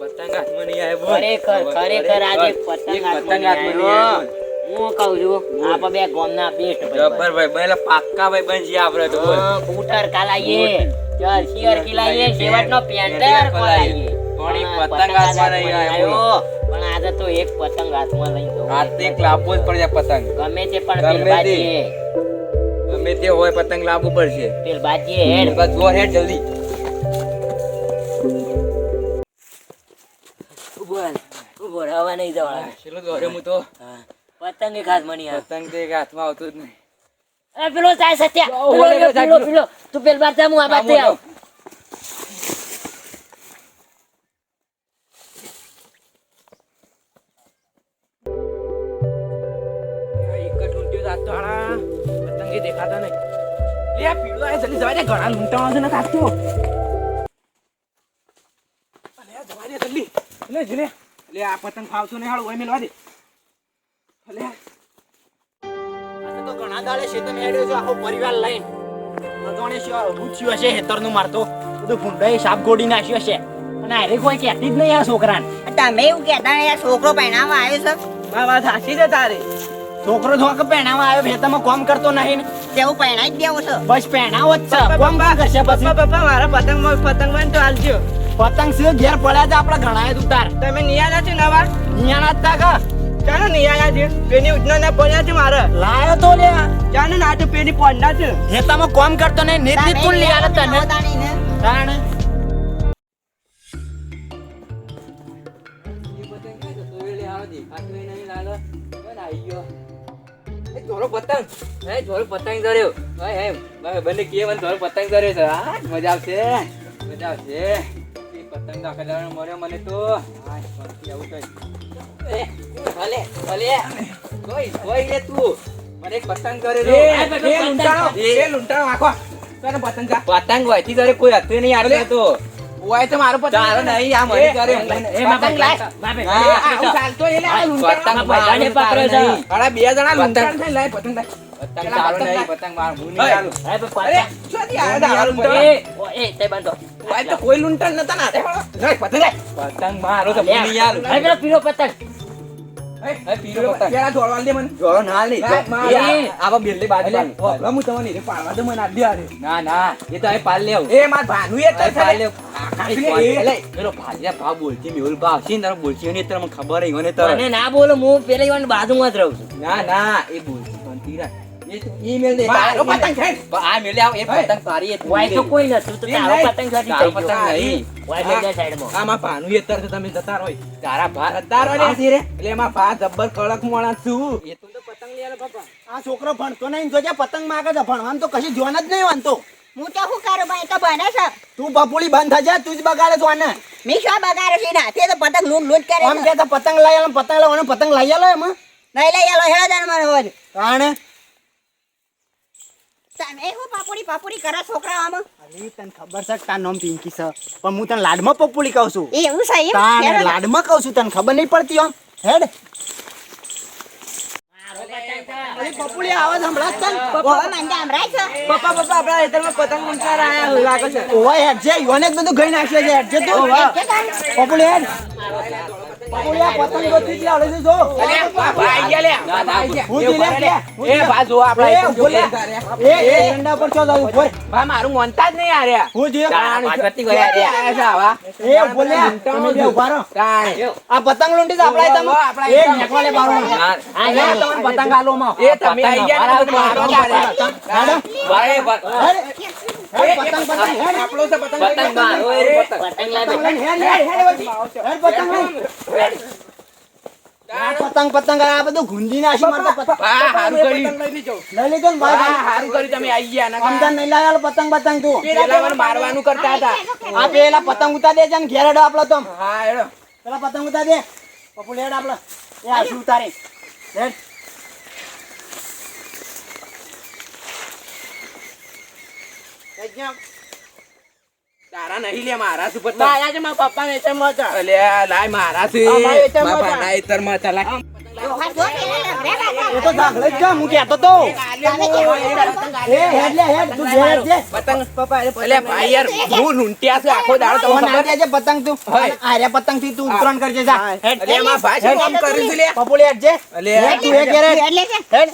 પતંગ હાથમાં નહીં ખરેખર આજે પતંગ પતંગ હું કહું છું આપ બે ગોમના બેસ્ટ જબ્બર ભાઈ બેલા ભાઈ બનજી આપણે તો બૂટર કાલાઈએ ચાલ શિયર કિલાઈએ શેવટનો પેન્ટર પતંગ હાથમાં પણ આજે તો એક પતંગ હાથમાં લઈ લાવવો જ પડશે પતંગ. ગમે તે પણ પેલબાજી ગમે તે હોય પતંગ લાવવું પડશે. પેલબાજી હેડ. બસ ગો હેડ જલ્દી. બોલ બોલ હવે નહીં જવાનું ચલો દોરે હું તો પતંગ એક હાથમાં નહીં. પતંગ તો એક હાથમાં આવતું જ નહીં એ પેલો જાય સત્યા પેલો પેલો તું પેલ બાર જા, હું આ બાજુ આવ. પતંગે દેખાતા નહીં. લે, પીળો આ જલ્દી જવા દે, ઘણા લૂંટાવા છે ને કાચો. જલ્દી. લે, જલે. લે, આ પતંગ ફાવતું નહીં, હારું, ઓય મેલવા દે. લે. તો ઘણા દાડે તમે હેડ્યો છો આખો પરિવાર લઈને. ભગવાને શું પૂછ્યું હશે હેતરનું મારતો. બધું ભૂંડાઈ સાપ ગોડી નાખ્યો હશે. અને આરે કોઈ કહેતી જ નહીં આ છોકરાને. તમે એવું કહેતા નહીં આ છોકરો પહેણાવા આવ્યો છે? આ વાત સાચી છે તારે. છોકરો થોડોક પહેણાવા આવ્યો ભેતામાં કોમ કરતો નહીં તેવું પહેણાઈ જ દેવો છે. બસ પહેણાવો જ છે કોમ કરશે પછી. પપ્પા મારા પતંગ પતંગ બન તો હાલજો. પતંગ સિવાય ઘેર પડ્યા છે આપણા ઘણા ઉતાર. તમે નિયાના છો નવા? નિયાણા હતા કા. ચાલો નિયાના છે? પેની ઉજના ના પડ્યા છે મારે. લાયો તો લે ચાલો ના તો પેની પડના છે. તમે કોમ કરતો ને નીત નીત કોણ લે આલે તને. ને. પતંગ. હે જોરો પતંગ ધર્યો ભાઈ એમ. ભાઈ બંને કે મને જોરો પતંગ ધર્યો છે. હા મજા આવશે. મજા આવશે. એ પતંગ દાડો મળ્યો મને તો. આવું કઈ. એ ભલે ભલે. કોઈ કોઈ લે તું. મને પતંગ ધરેલો એ લૂંટાણો એ લૂંટાણો આખો. તને પતંગ પતંગ વાયથી તારે કોઈ હતું નહીં આટલે તો. હોય તો મારો પતંગ તારો નહીં આ મને કરે એ પતંગ લાય. હા, એ ચાલતો એ આ લૂંટાણો પતંગ પકડે છે. અરે બે જણા. લૂંટાણ થઈ લાય પતંગ લાય. પતંગ તારો નહીં પતંગ મારો હું નહીં આલું અરે પણ અરે પતંગ. આ? દારૂ એ, એ તે બંધો ઓય તો કોઈ લૂંટાણ નતા ના લાય પતંગ. પતંગ મારો તો હું નહીં આલું અરે પેલો પીળો પતંગ. ના બેલે બાજુ બાજુ. હું તો પાલ ખબર. ના બોલો હું ઈવન બાજુમાં જ રહું છું. ના ના એ બોલતી તો ઈ મેલ દે. મારો પતંગ છે. આ મેલે એ પતંગ તારી એ વાય તો કોઈ નથી તો તારો નહીં. પતંગ સાચી તારો પતંગ નહીં. વાય લઈ સાઈડમાં આમાં ભાનું એ છે તમે જતા રહો તારા ભા જતા રહો ને. રે. એટલે એમાં ભા જબ્બર કડક મોણા છું. એ તો પતંગ લઈ બાપા. આ છોકરો ભણતો નહીં જોજે પતંગ માંગે છે ભણવાનું તો કશું જોન જ નહીં વાંધો. હું તો શું કરું ભાઈ? તો બને છે. તું પપુડી બંધ થઈ તું જ બગાડે છો આને મેં શું બગાડે છે? ના તે તો પતંગ લૂંટ લૂંટ કરે આમ કે તો પતંગ લઈ આલો પતંગ લાવવાનો પતંગ લઈ આલો એમાં. નહીં લઈ આલો હેડો જાણ મારે તમે શું પાપુડી પાપુડી કરો છોકરા આમાં. અલી તને ખબર છે તાર નામ પિંકી છે? પણ હું તને લાડમાં પપુડી કહું છું. એવું છે એમ તાને લાડમાં કહું છું તને ખબર નહીં પડતી આમ. હેડ. પપુડી આવાજ સંભળાત તને? છે. પપ્પા પપ્પા આપણા ખેતરમાં પતંગ આયા લાગે છે. ઓય હેડ છે યોને બધું ગઈ નાખશે છે હેડ છે તું. પપુડી હેડ. પતંગ ગોતી જ લાવડે જો અલે ભા ભા આઈ ગયા લે ના, ના, આઈ ગયા. હું જી લે એ ભા જો આપણા એ, ખેતર જો બોલે. એ એ ઠંડા પર ચો જાવ ઉપર ભા મારું મોનતા જ નહીં આર્યા હું જી. તારા પાછળથી ગયા રે. આયા છે એ બોલ્યા. તમે બે ઊભા રહો. તાણે. આ પતંગ લૂંટી તો આપણા તમે? આપણા એ એકદમ. બારો આ એ તમને પતંગ આલો માં. એ તમે આઈ ગયા ને બધું મારવા આપણો છે પતંગ પતંગ મારો એ લાવે આ પતંગ પતંગ આ બધું ગુંજી નાખી મારતો પતંગ. હા હારું કર્યું. લઈ લીધો. ને હારું કર્યું. તમે આઈ ગયા નકર નહીં લાવેલો પતંગ પતંગ તું. પેલા મારવાનું કરતા હતા. આ પેલા પતંગ ઉતાર દેજે છે ને ઘેર આપડો તો. હા હેડો. પેલા પતંગ ઉતાર દે. પપુ લેડ આપડે. એ આ શું ઉતારે? હેડ. તારા નહીં લે મારા શું પતંગ મારા છે મારા પપ્પા ને છે મજા અલે લાય મારા છે મારા હતા. ભાના એતરમાં હતા. લાય ડોહા જો પેલા લફડે કાકા એ તો ઝાકળ જ હું કહેતો તો. એ હેડ લે હેડ તું ઘેર હેડ જે. પતંગ. એટલે ભાઈ યાર હું લૂંટ્યા છું આખો દાડો તો. પતંગ આરે પતંગથી તું ઉત્તરાયણ કરજે જા. હેડ એટલે એમાં ભાઈ કામ કર્યું લે? હેડ જે અલે તું હેડ.